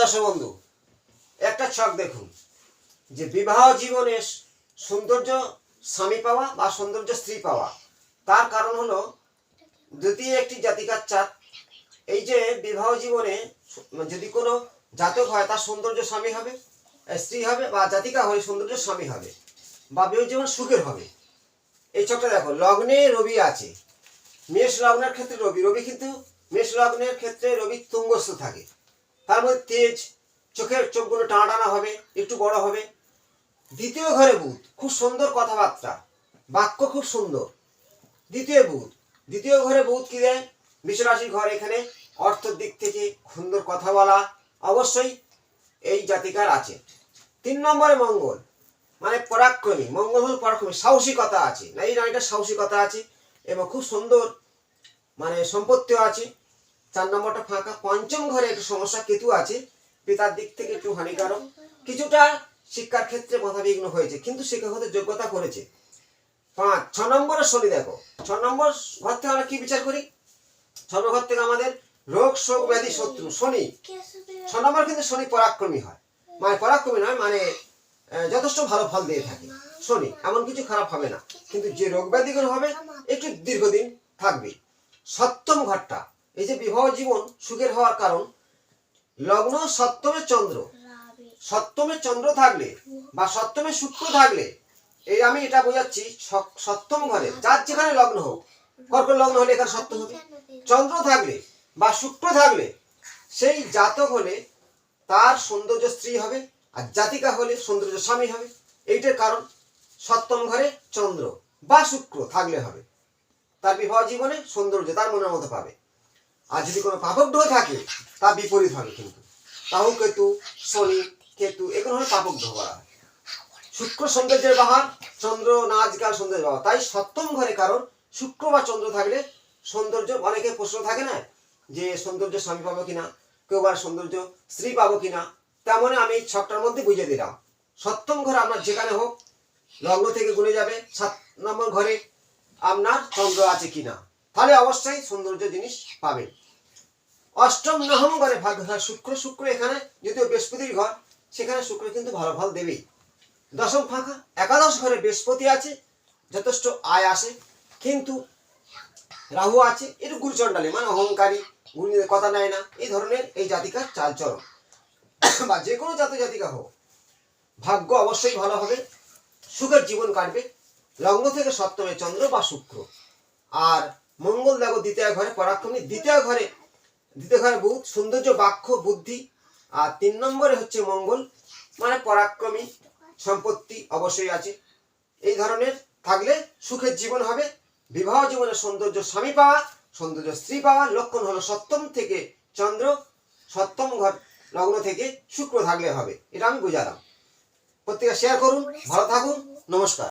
দর্শক বন্ধু, একটা ছক দেখুন। যে বিবাহ জীবনে সৌন্দর্য স্বামী পাওয়া বা সৌন্দর্য স্ত্রী পাওয়া, তার কারণ হলো দ্বিতীয় একটি জাতিকার চাঁদ। এই যে বিবাহ জীবনে যদি কোনো জাতক হয়, তার সৌন্দর্য স্বামী হবে স্ত্রী হবে বা জাতিকা হয়ে সৌন্দর্য স্বামী হবে বা বিবাহ জীবন সুখের হবে। এই ছকটা দেখো, লগ্নে রবি আছে। মেষ লগ্নের ক্ষেত্রে রবি রবি কিন্তু মেষ লগ্নের ক্ষেত্রে রবি তুঙ্গস্থ থাকে। তার মধ্যে তেজ, চোখের চোখগুলো টানা টানা হবে, একটু বড় হবে। দ্বিতীয় ঘরে বুধ, খুব সুন্দর কথাবার্তা। বাক্য খুব সুন্দর। দ্বিতীয় বুধ, দ্বিতীয় ঘরে বুধ কি দেয়? বিশ্বরাশির ঘর এখানে, অর্থের দিক থেকে সুন্দর কথা বলা। অবশ্যই এই জাতিকার আছে। তিন নম্বরে মঙ্গল মানে পরাক্রমী। মঙ্গল হল পরাক্রমী, সাহসিকতা আছে। না এই রানীটার সাহসিকতা আছে এবং খুব সুন্দর মানে সম্পত্তিও আছে। চার নম্বরটা ফাঁকা। পঞ্চম ঘরে একটু সমস্যা, কেতু আছে। পিতার দিক থেকে একটু হানিকারক। কিছুটা শিক্ষার ক্ষেত্রে বিঘ্ন হয়েছে, কিন্তু শিক্ষক হতে যোগ্যতা করেছে। পাঁচ, ছ নম্বরে শনি দেখো। ছ নম্বর ঘর থেকে আমরা কি বিচার করি? ছ নম্বর ঘর থেকে আমাদের রোগ, শোক, ব্যাধি, শত্রু, শনি। ছ নম্বর কিন্তু শনি পরাক্রমী হয়। মানে পরাক্রমী নয় মানে যথেষ্ট ভালো ফল দিয়ে থাকে। শনি, এমন কিছু খারাপ হবে না। কিন্তু যে রোগ ব্যাধিগুলো হবে, একটু দীর্ঘদিন থাকবে। সপ্তম ঘরটা এই যে বিবাহ জীবন সুখের হওয়ার কারণ লগ্ন সপ্তমে চন্দ্র। সপ্তমে চন্দ্র থাকলে বা সপ্তমে শুক্র থাকলে এই আমি এটা বোঝাচ্ছি সপ্তম ঘরে যার যেখানে লগ্ন হোক কর্কট লগ্ন হলে এখানে সপ্তম হবে। চন্দ্র থাকলে বা শুক্র থাকলে সেই জাতক হলে তার সৌন্দর্য স্ত্রী হবে আর জাতিকা হলে সৌন্দর্য স্বামী হবে। এইটার কারণ সপ্তম ঘরে চন্দ্র বা শুক্র থাকলে হবে। তার বিবাহ জীবনে সৌন্দর্য তার মনের মতো পাবে। আর যদি কোনো পাপক গ্রহ থাকে তা বিপরীত হবে কিন্তু। রাহু কেতু, শনি, কেতু এগুলো হলো পাপক গ্রহ বলা শুক্র সৌন্দর্যের বাহার চন্দ্র নাচ গান সৌন্দর্যের বাহার তাই সপ্তম ঘরে কারণ শুক্র বা চন্দ্র থাকলে সৌন্দর্য, অনেকে প্রশ্ন থাকে না যে সৌন্দর্য স্বামী পাবো কিনা, কেউ আবার সৌন্দর্য স্ত্রী পাবো কিনা। তেমনই আমি ছকটার মধ্যে বুঝিয়ে দিলাম। সপ্তম ঘরে আপনার যেখানে হোক, লগ্ন থেকে গুনে যাবে, সাত নম্বর ঘরে আপনার চন্দ্র আছে কিনা। তাহলে অবশ্যই সৌন্দর্য জিনিস পাবেন। অষ্টম নবম ঘরে ভাগ্য শুক্র শুক্র এখানে যদিও বৃহস্পতির ঘর, সেখানে শুক্র কিন্তু ভালো ফল দেবেই দশম ফাঁকা, একাদশ ঘরে বৃহস্পতি আছে, যথেষ্ট আয় আসে, কিন্তু রাহু আছে একটু গুরুচণ্ডালী মানে অহংকারী গুরু কথা নেয় না, এই ধরনের এই জাতিকার চালচরণ বা যে কোনো জাত জাতিকা হোক, ভাগ্য অবশ্যই ভালো হবে, সুখের জীবন কাটবে, লগ্ন থেকে সপ্তমে চন্দ্র বা শুক্র। আর মঙ্গল দেখো দ্বিতীয় ঘরে, পরাক্রমী দ্বিতীয় ঘরে দ্বিতীয় ঘরে বুধ, সৌন্দর্য, বাক্য, বুদ্ধি, আর তিন নম্বরে হচ্ছে মঙ্গল মানে পরাক্রমী সম্পত্তি অবশ্যই আছে। এই ধরনের থাকলে সুখের জীবন হবে, বিবাহ জীবনে সৌন্দর্য স্বামী পাওয়া, সৌন্দর্য স্ত্রী পাওয়া, লক্ষণ হলো সপ্তম থেকে চন্দ্র, সপ্তম ঘর লগ্ন থেকে শুক্র থাকলে হবে। এটা আমি বুঝালাম। প্রত্যেকে শেয়ার করুন, ভালো থাকুন, নমস্কার।